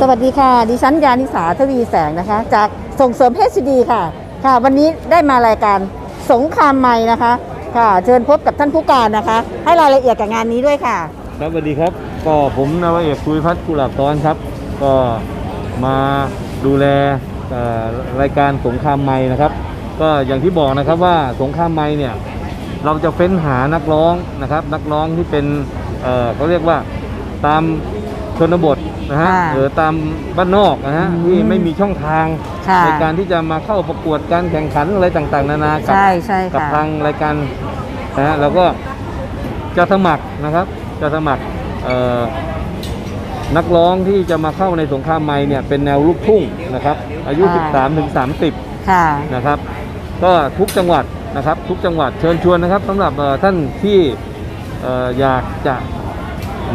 สวัสดีค่ะ ดิฉันยานิสาทวีแสงนะคะ จากส่งเสริมเพชรดีค่ะ ค่ะ วันนี้ได้มารายการสงครามใหม่นะคะ ค่ะ เชิญพบกับท่านผู้การนะคะ ให้รายละเอียดกับงานนี้ด้วยค่ะ ครับสวัสดีครับ ก็ผมนาวาเอกสุวิพัฒน์กุหลาบตอนครับ ก็มาดูแลเอ่อรายการสงครามไม้นะครับ ก็อย่างที่บอกนะครับว่าสงครามไม้เนี่ยเราจะเฟ้นหานักร้องนะครับ นักร้องที่เป็นเอ่อเขาเรียกว่าตาม ชนบทนะฮะค่ะหรือตามบ้านนอกนะฮะอืมที่ไม่มีช่องทางค่ะ ในการที่จะมาเข้าประกวดการแข่งขันอะไรต่างๆ นานากัใช่ใช่กับค่ะ ทางรายการนะฮะเราก็จะสมัครนะครับจะสมัครเอ่อนักร้องที่จะมาเข้าในสงครามไม้เนี่ยเป็นแนวลูกทุ่งนะครับอายุ13ถึง30 ค่ะ นะครับก็ทุกจังหวัดนะครับทุกจังหวัดเชิญชวนนะครับสำหรับเอ่อท่านที่เอ่ออยากจะ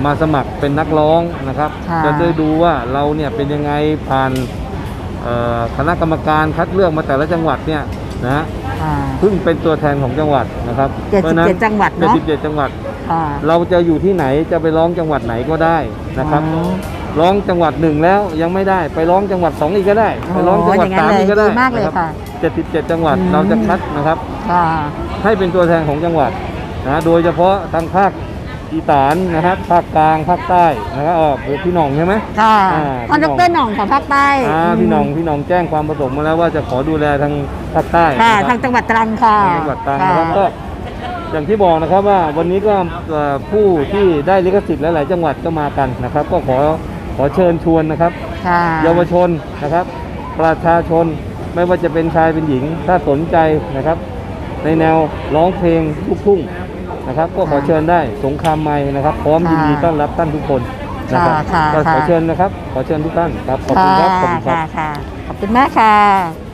มาสมัครเป็นนักร้องนะครับ ค่ะ จะได้ดูว่าเราเนี่ยเป็นยังไงผ่านเอ่อคณะกรรมการคัดเลือกมาแต่ละจังหวัดเนี่ยนะฮะค่ะเพิ่งเป็นตัวแทนของจังหวัดนะครับเจ็ดสิบเจ็ดพราะฉะนั้นจังหวัดเนอะ 77จังหวัดค่ะเราจะอยู่ที่ไหนจะไปร้องจังหวัดไหนก็ได้นะครับ อ๋อ ร้องจังหวัดหนึ่งแล้วยังไม่ได้ไปร้องจังหวัดสองอีกก็ได้อ๋อไปร้องจังหวัดอย่างนั้นสามอีกก็ได้เลยดีมากเลยนรับค่ะ77 จังหวัดอืม เราจะคัดนะครับ ค่ะให้เป็นตัวแทนของจังหวัดนะโดยเฉพาะทางภาค อีสานนะครับภาคกลางภาคใต้นะครับอ๋อพี่หน่องใช่ไหม ค่ะอ่าท่านดรหน่องของภาคใต้อ่าพี่หน่องพี่หน่องแจ้งความประสงค์มาแล้วว่าจะขอดูแลทางภาคใต้ค่ะ นะครับทางจังหวัดตรังค่ะทางจังหวัดตรังค่ะนะครับก็อย่างที่บอกนะครับว่าวันนี้ก็เอ่อผู้ที่ได้ลิขสิทธิ์หลายๆจังหวัดก็มากันนะครับ ก็ขอขอเชิญชวนนะครับ ค่ะเยาวชนนะครับ ประชาชนไม่ว่าจะเป็นชายเป็นหญิง ถ้าสนใจนะครับ ในแนวร้องเพลงลูกทุ่ง นะครับ ก็ขอเชิญได้สงครามไม้นะครับ พร้อมยินดีต้อนรับท่านทุกคนนะครับค่ะก็ขอค่ะเชิญนะครับ ขอเชิญทุกท่านครับขอบค่ะคุณครับขอบคุณครัค่ะบค่ะขอบคุณมากค่ะ